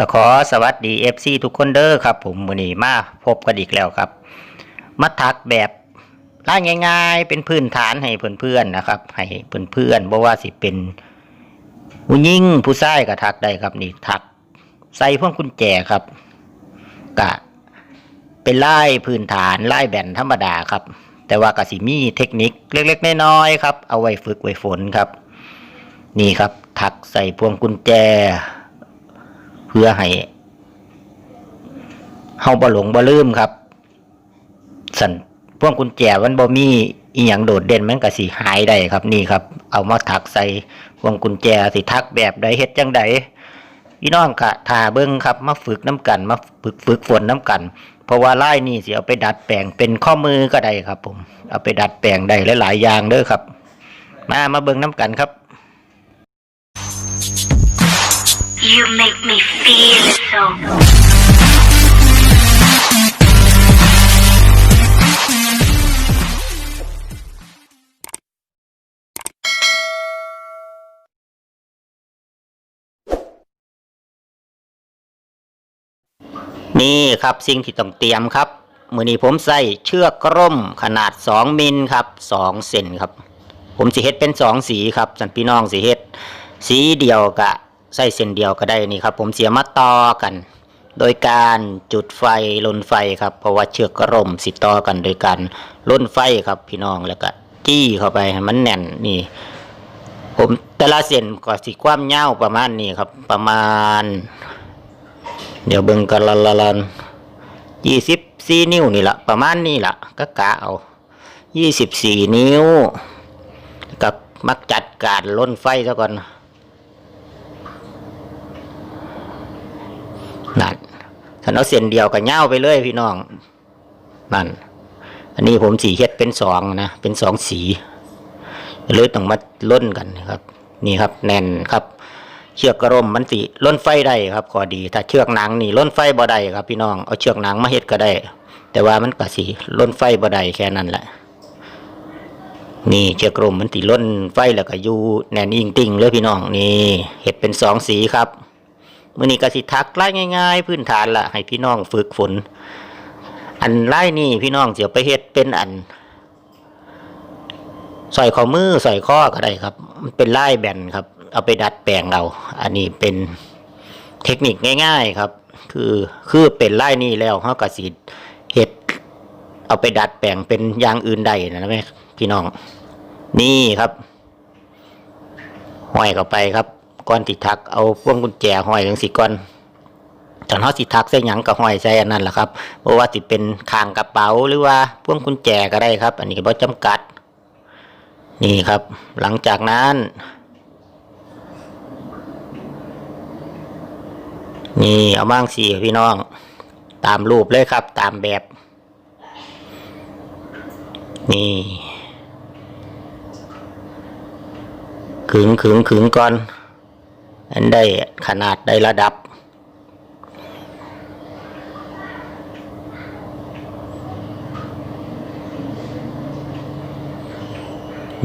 ก็ขอสวัสดี FC ทุกคนเด้อครับ ผมมือนี้มาพบกันอีกแล้วครับมาทักแบบร่ายง่ายๆ เป็นพื้นฐานให้เพื่อนๆนะครับ ให้เพื่อนๆบ่ว่าสิเป็นผู้หญิงผู้ชายก็ทักได้ครับนี่ทัก ใส่พวงกุญแจครับกะเป็นไล่พื้นฐานไล่แบนธรรมดาครับ แต่ว่ากสิมีเทคนิคเล็กๆน้อยๆครับ เอาไว้ฝึกไว้ฝนครับ นี่ครับถักใส่พวงกุญแจ เพื่อให้เฮาบ่หลงบ่ลืมครับสันพวงกุญแจมันบ่มีอีหยังโดดเด่นมันก็สิหายได้ครับนี่ครับ เอามาถักใส่พวงกุญแจสิทักแบบใดเฮ็ดจังใดพี่น้องกะทาเบิ่งครับ มาฝึกน้ำกันมาฝึกฝึกฝนน้ำกัน เพราะว่าไลายนี่สิเอาไปดัดแปลงเป็นข้อมือก็ได้ครับ ผม เอาไปดัดแปลงได้หลายๆอย่างเด้อครับ มามาเบิ่งน้ำกันครับ You make me feel so. นี่ครับสิ่งที่ต้องเตรียมครับ มือนี้ผมใส่เชือกกร่มขนาด 2 มิลครับ2เซนครับ ผมสิเฮ็ดเป็น 2 สีครับสันพี่น้องสิเฮ็ด สีเดียวกะ ใส่เส้นเดียวก็ได้นี่ครับ ผมเสียมาต่อกัน โดยการจุดไฟลนไฟครับ เพราะว่าเชือกกร่มสิต่อกัน โดยการลนไฟครับพี่น้องแล้วก็จี้เข้าไปมันแน่นนี่ ผมแต่ละเส้นก็สิความยาประมาณนี้ครับ ประมาณ เดี๋ยวเบิ่งกันละละละยี่สิบสี่นิ้วนี่ละประมาณนี้ละก็กะเอายี่สิบสี่นิ้วกับมักจัดการล้นไฟซะก่อน นั่นถ้าเอาเส้นเดียวกับเง่าไปเลยพี่น้องนั่นอันนี้ผมสีเฮ็ดเป็นสองนะเป็นสองสีเลยต้องมาล้นกันนะครับ นี่ครับแน่นครับ เชือกกระร่มมันสิล้นไฟได้ครับขอดี ถ้าเชือกหนังนี่ล้นไฟบ่ได้ครับ พี่น้องเอาเชือกหนังมาเฮ็ดก็ได้ แต่ว่ามันก็สิล้นไฟบ่ได้แค่นั้นแหละนี่เชือกกระร่มมันสิล้นไฟแล้วก็อยู่แน่นอิงติงเลยพี่น้องนี่เฮ็ดเป็นสองสีครับ มือนี้กสิทักไล่ง่าย ๆ พื้นฐานละให้พี่น้องฝึกฝน อันไล่นี่พี่น้องเสิเอาไปเฮ็ดเป็นอันใส่ข้อมือใส่ข้อก็ได้ครับมันเป็นไล่แบนครับ เอาไปดัดแปลงเรา อันนี้เป็นเทคนิคง่าย ๆครับ คือคือเป็นไล่นี่แล้วเขากระสีเห็ดเอาไปดัดแปลงเป็นอย่างอื่นใดนะแม่พี่น้อง นี่ครับห้อยเข้าไปครับ ก้อนติดทักเอาพวงกุญแจห้อยจังสิก่อนตอนเขาสิทักใส่หยังก็ห้อยใส่อันนั้นแหละครับเพราะว่าสิเป็นคางกระเป๋าหรือว่าพวงกุญแจก็ได้ครับ อันนี้ก็บ่จำกัด นี่ครับ หลังจากนั้น นี่เอาบ้างสี่พี่น้อง ตามรูปเลยครับ ตามแบบ นี่ขึงขึงขึงก่อน อันได้ขนาดได้ระดับ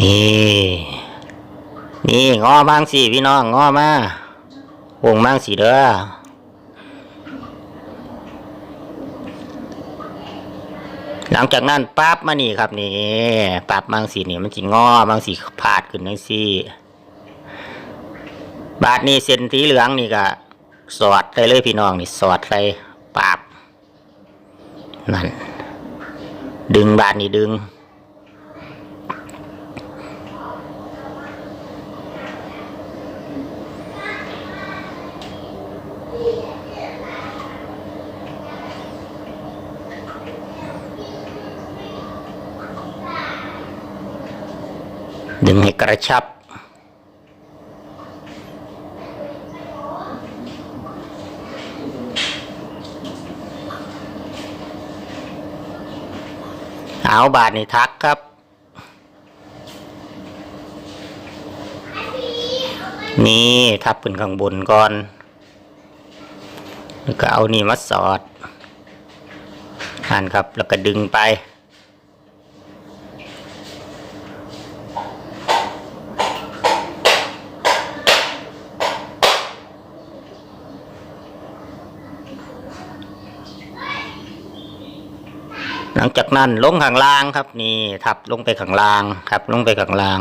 นี่ นี่งอบ้างสิพี่น้องงอมาวงบ้างสิเด้อหลังจากนั้นปั๊บมานี่ครับนี่ปั๊บบางสีนี่มันสิงอบางสีผาดขึ้นจังซี่ บาทนี้เส้นสีเหลืองนี่ก็สอดใส่เลยพี่น้องนี่สอดใส่ปั๊บนั่น ดึงบาทนี่ดึง ดึงให้กระชับ เอาบาทนี่ทักครับ นี่ทับขึ้นข้างบนก่อนแล้วก็เอานี่มาสอดอ่านครับแล้วก็ดึงไป หลังจากนั้นลงข้างล่างครับ นี่ทับลงไปข้างล่างครับ ลงไปข้างล่าง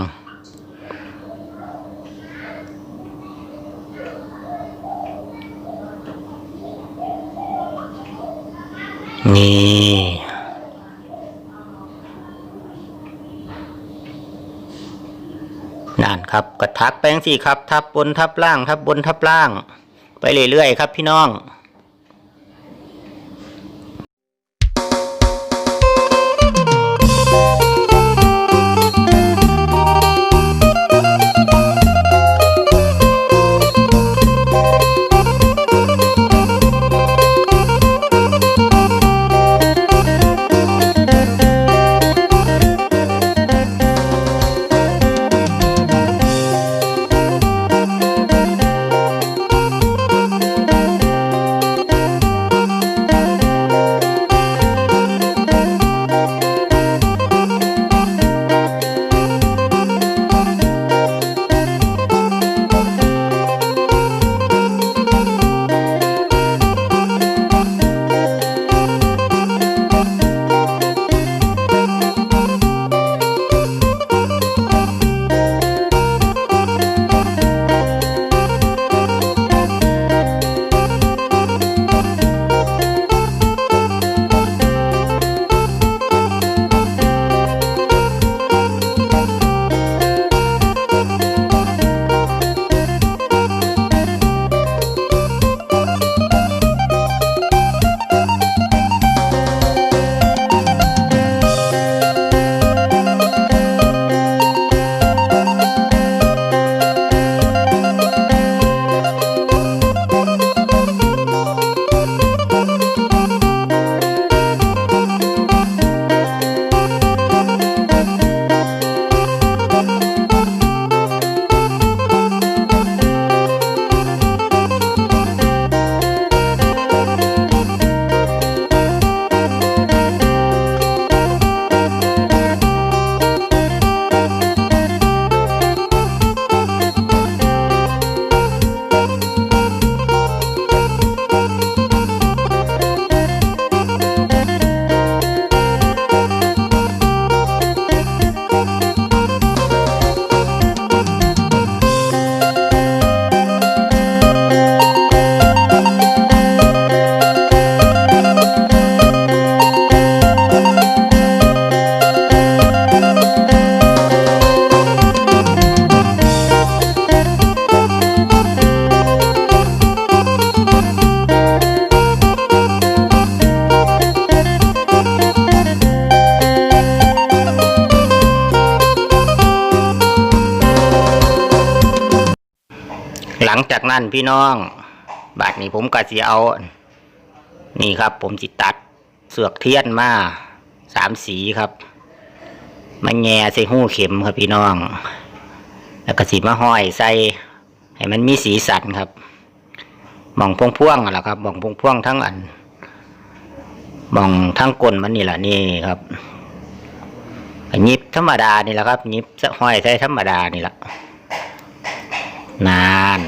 นี่นั่นครับก็ทักแป้งสี่ครับ ทับบนทับล่าง ทับบนทับล่าง ไปเรื่อยๆครับพี่น้อง งจากนั้นพี่น้อง บาดนี้ผมก็สิเอา นี่ครับ ผมสิตัดเสือกเทียนมาสามสีครับมาแง่ใส่หู้เข็มครับพี่น้อง แล้วก็สีมาห้อยใส่ให้มันมีสีสันครับหมองพวงพ่วงๆนั่แหละครับหมองพวงพ่วงๆทั้งอันหมองทั้งก้นมันนี่แหละนี่ครับยิบธรรมดานี่แหละครับยิบห้อยใส่ธรรมดานี่แหละนาน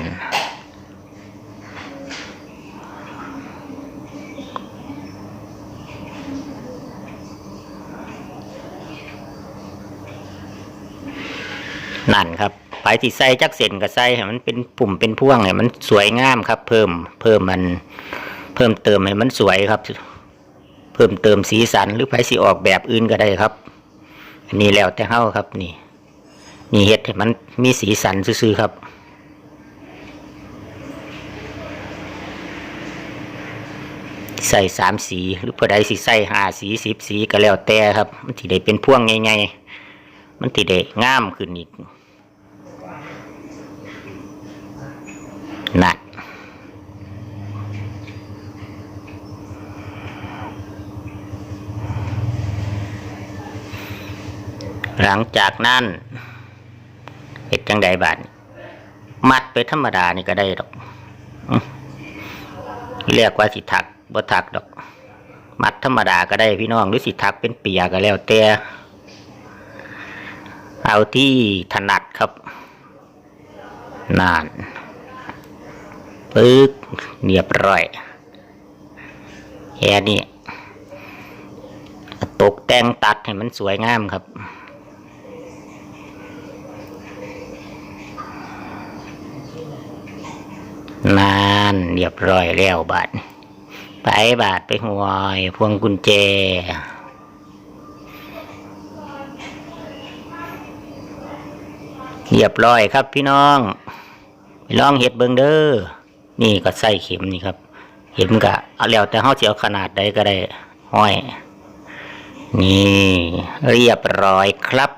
นั่นครับไปที่ใส่จักเส้นกับใส่ให้มันเป็นปุ่มเป็นพ่วงให้มันสวยงามครับ เพิ่มเพิ่มมัน เพิ่มเติมให้มันสวยครับ เพิ่มเติมสีสันหรือไปสิออกแบบอื่นก็ได้ครับอันนี้แล้วแต่เฮาครับ นี่ นี่เฮ็ดให้มันมีสีสันซื่อๆครับใส่สามสี หรือผู้ใดสิใส่ห้าสีสิบสีก็แล้วแต่ครับ มันที่ได้เป็นพ่วงไงๆมันที่ได้งามขึ้นอีก นั่นหลังจากนั้นเห็ดจังใดบาดมัดไปธรรมดานี่ก็ได้ดอก เรียกว่าสิถักบ่ถักดอก มัดธรรมดาก็ได้พี่น้องหรือสิถักเป็นเปียก็แล้วแต่เอาที่ถนัดครับนาน ปึ๊กเรียบร้อยแค่นี้ตตกแต่งตัดให้มันสวยงามครับนานเรียบร้อยแล้วบาทไปบาทไปหวย พวงกุญแจเรียบร้อยครับพี่น้องลองเห็ดเบิงเด้อ นี่ก็ใส่เข็มนี่ครับ เข็มกะเอาแล้วแต่เฮาสิเอาขนาดใดก็ได้ห้อย นี่ เรียบร้อยครับ